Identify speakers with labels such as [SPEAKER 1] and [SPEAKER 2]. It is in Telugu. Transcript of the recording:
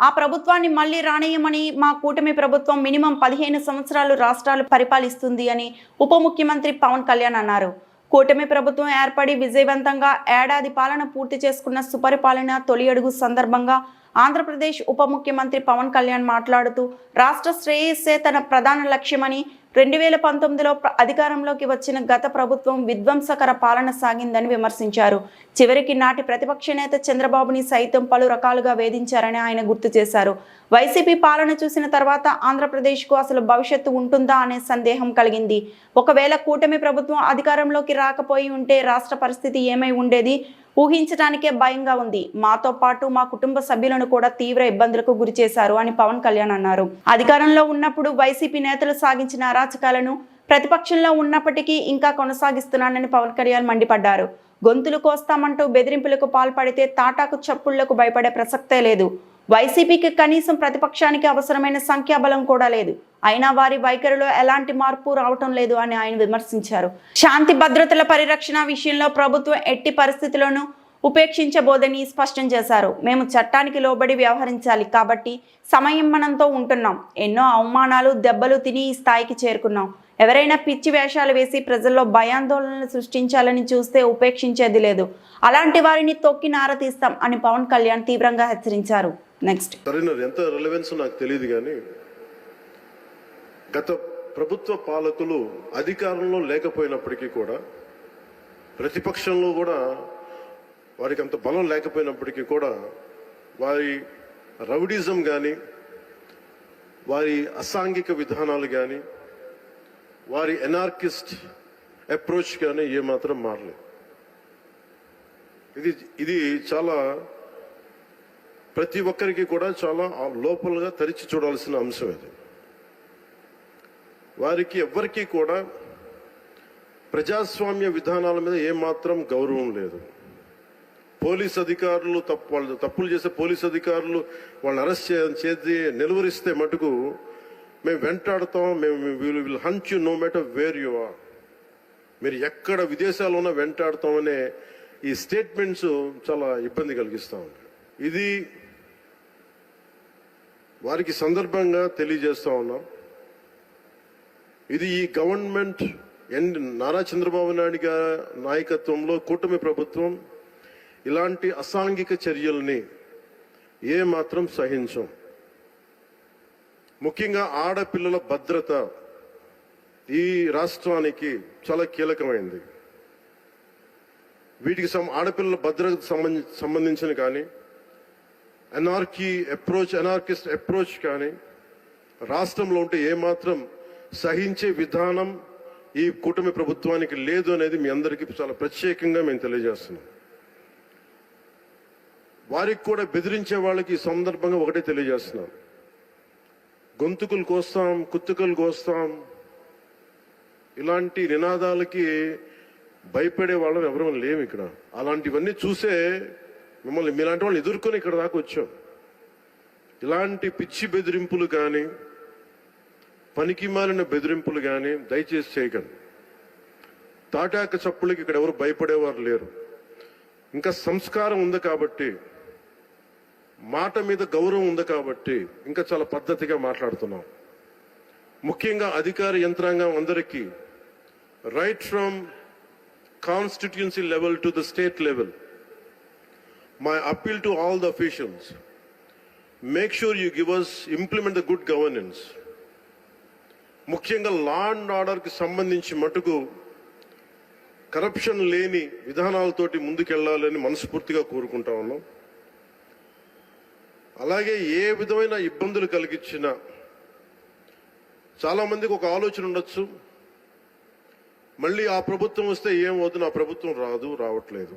[SPEAKER 1] ఆ ప్రభుత్వాన్ని మళ్ళీ రానేయమని మా కూటమి ప్రభుత్వం మినిమం పదిహేను సంవత్సరాలు రాష్ట్రాలు పరిపాలిస్తుంది అని ఉప ముఖ్యమంత్రి పవన్ కళ్యాణ్ అన్నారు. కూటమి ప్రభుత్వం ఏర్పడి విజయవంతంగా ఏడాది పాలన పూర్తి చేసుకున్న సుపరిపాలన తొలి అడుగు సందర్భంగా ఆంధ్రప్రదేశ్ ఉప ముఖ్యమంత్రి పవన్ కళ్యాణ్ మాట్లాడుతూ రాష్ట్ర శ్రేయస్సే తన ప్రధాన లక్ష్యమని రెండు వేల పంతొమ్మిదిలో అధికారంలోకి వచ్చిన గత ప్రభుత్వం విధ్వంసకర పాలన సాగిందని విమర్శించారు. చివరికి నాటి ప్రతిపక్ష నేత చంద్రబాబుని సైతం పలు రకాలుగా వేధించారని ఆయన గుర్తు చేశారు. వైసీపీ పాలన చూసిన తర్వాత ఆంధ్రప్రదేశ్కు అసలు భవిష్యత్తు ఉంటుందా అనే సందేహం కలిగింది. ఒకవేళ కూటమి ప్రభుత్వం అధికారంలోకి రాకపోయి ఉంటే రాష్ట్ర పరిస్థితి ఏమై ఉండేది? ఊహించడానికే భయంగా ఉంది. మాతో పాటు మా కుటుంబ సభ్యులను కూడా తీవ్ర ఇబ్బందులకు గురి చేశారు అని పవన్ కళ్యాణ్ అన్నారు. అధికారంలో ఉన్నప్పుడు వైసీపీ నేతలు సాగించిన అరాచకాలను ప్రతిపక్షంలో ఉన్నప్పటికీ ఇంకా కొనసాగిస్తున్నానని పవన్ కళ్యాణ్ మండిపడ్డారు. గొంతులు కోస్తామంటూ బెదిరింపులకు పాల్పడితే తాటాకు చప్పుళ్ళకు భయపడే ప్రసక్తే లేదు. వైసీపీకి కనీసం ప్రతిపక్షానికి అవసరమైన సంఖ్యాబలం కూడా లేదు. అయినా వారి వైఖరిలో ఎలాంటి మార్పు రావటం లేదు అని ఆయన విమర్శించారు. శాంతి భద్రతల పరిరక్షణ విషయంలో ప్రభుత్వం ఎట్టి పరిస్థితుల్లోనూ ఉపేక్షించబోదని స్పష్టం చేశారు. మేము చట్టానికి లోబడి వ్యవహరించాలి కాబట్టి సమయం మనంతో ఉంటున్నాం. ఎన్నో అవమానాలు దెబ్బలు తిని ఈ స్థాయికి చేరుకున్నాం. ఎవరైనా పిచ్చి వేషాలు వేసి ప్రజల్లో భయాందోళనలు సృష్టించాలని చూస్తే ఉపేక్షించేది లేదు. అలాంటి వారిని తొక్కి నారతీస్తాం అని పవన్ కళ్యాణ్ తీవ్రంగా హెచ్చరించారు. నెక్స్ట్
[SPEAKER 2] సరైన ఎంత రిలవెన్స్ నాకు తెలియదు కానీ గత ప్రభుత్వ పాలకులు అధికారంలో లేకపోయినప్పటికీ కూడా ప్రతిపక్షంలో కూడా వారికి అంత బలం లేకపోయినప్పటికీ కూడా వారి రౌడిజం కానీ వారి అసాంఘిక విధానాలు కానీ వారి ఎనార్కిస్ట్ అప్రోచ్ కానీ ఏమాత్రం మారలేదు. ఇది ఇది చాలా ప్రతి ఒక్కరికి కూడా చాలా లోపలగా తెరిచి చూడాల్సిన అంశం ఇది. వారికి ఎవ్వరికీ కూడా ప్రజాస్వామ్య విధానాల మీద ఏమాత్రం గౌరవం లేదు. పోలీస్ అధికారులు తప్పు వాళ్ళు తప్పులు చేసే పోలీస్ అధికారులు వాళ్ళని అరెస్ట్ చేసి నిలువరిస్తే మటుకు మేము వెంటాడతాం మేము will will hunt you no matter where you are మీరు ఎక్కడ విదేశాల్లో ఉన్నా వెంటాడతామనే ఈ స్టేట్మెంట్స్ చాలా ఇబ్బంది కలిగిస్తూ ఉంటాయి. ఇది వారికి సందర్భంగా తెలియజేస్తా ఉన్నాం. ఇది ఈ గవర్నమెంట్ ఎన్ నారా చంద్రబాబు నాయుడు గారి నాయకత్వంలో కూటమి ప్రభుత్వం ఇలాంటి అసాంఘిక చర్యల్ని ఏ మాత్రం సహించం. ముఖ్యంగా ఆడపిల్లల భద్రత ఈ రాష్ట్రానికి చాలా కీలకమైంది. వీటికి సం- ఆడపిల్లల భద్రతకు సంబంధించిన కానీ అనార్కీ అప్రోచ్ ఎనార్కిస్ట్ అప్రోచ్ కానీ రాష్ట్రంలో ఉంటే ఏమాత్రం సహించే విధానం ఈ కూటమి ప్రభుత్వానికి లేదు అనేది మీ అందరికీ చాలా ప్రత్యేకంగా మేము తెలియజేస్తున్నాం. వారికి కూడా బెదిరించే వాళ్ళకి ఈ సందర్భంగా ఒకటే తెలియజేస్తున్నాం. గొంతుకులు కోస్తాం కుత్తుకలు కోస్తాం. ఇలాంటి నినాదాలకి భయపడే వాళ్ళం ఎవరూ లేము ఇక్కడ. అలాంటివన్నీ చూసే మిమ్మల్ని మీలాంటి వాళ్ళు ఎదుర్కొని ఇక్కడ దాకా వచ్చాం. ఇలాంటి పిచ్చి బెదిరింపులు కానీ పనికి మాలిన బెదిరింపులు కానీ దయచేసి చేయకండి. తాటాక చప్పులకి ఇక్కడ ఎవరు భయపడేవారు లేరు. ఇంకా సంస్కారం ఉంది కాబట్టి మాట మీద గౌరవం ఉంది కాబట్టి ఇంకా చాలా పద్ధతిగా మాట్లాడుతున్నాం. ముఖ్యంగా అధికార యంత్రాంగం అందరికీ right from constituency level to the state level my appeal to all the officials make sure you give us implement the good governance ముఖ్యంగా లా అండ్ ఆర్డర్కి సంబంధించి మటుకు కరప్షన్ లేని విధానాలతోటి ముందుకెళ్ళాలని మనస్ఫూర్తిగా కోరుకుంటా ఉన్నాం. అలాగే ఏ విధమైన ఇబ్బందులు కలిగించినా చాలామందికి ఒక ఆలోచన ఉండొచ్చు. మళ్ళీ ఆ ప్రభుత్వం వస్తే ఏమవుతుంది? ఆ ప్రభుత్వం రాదు రావట్లేదు.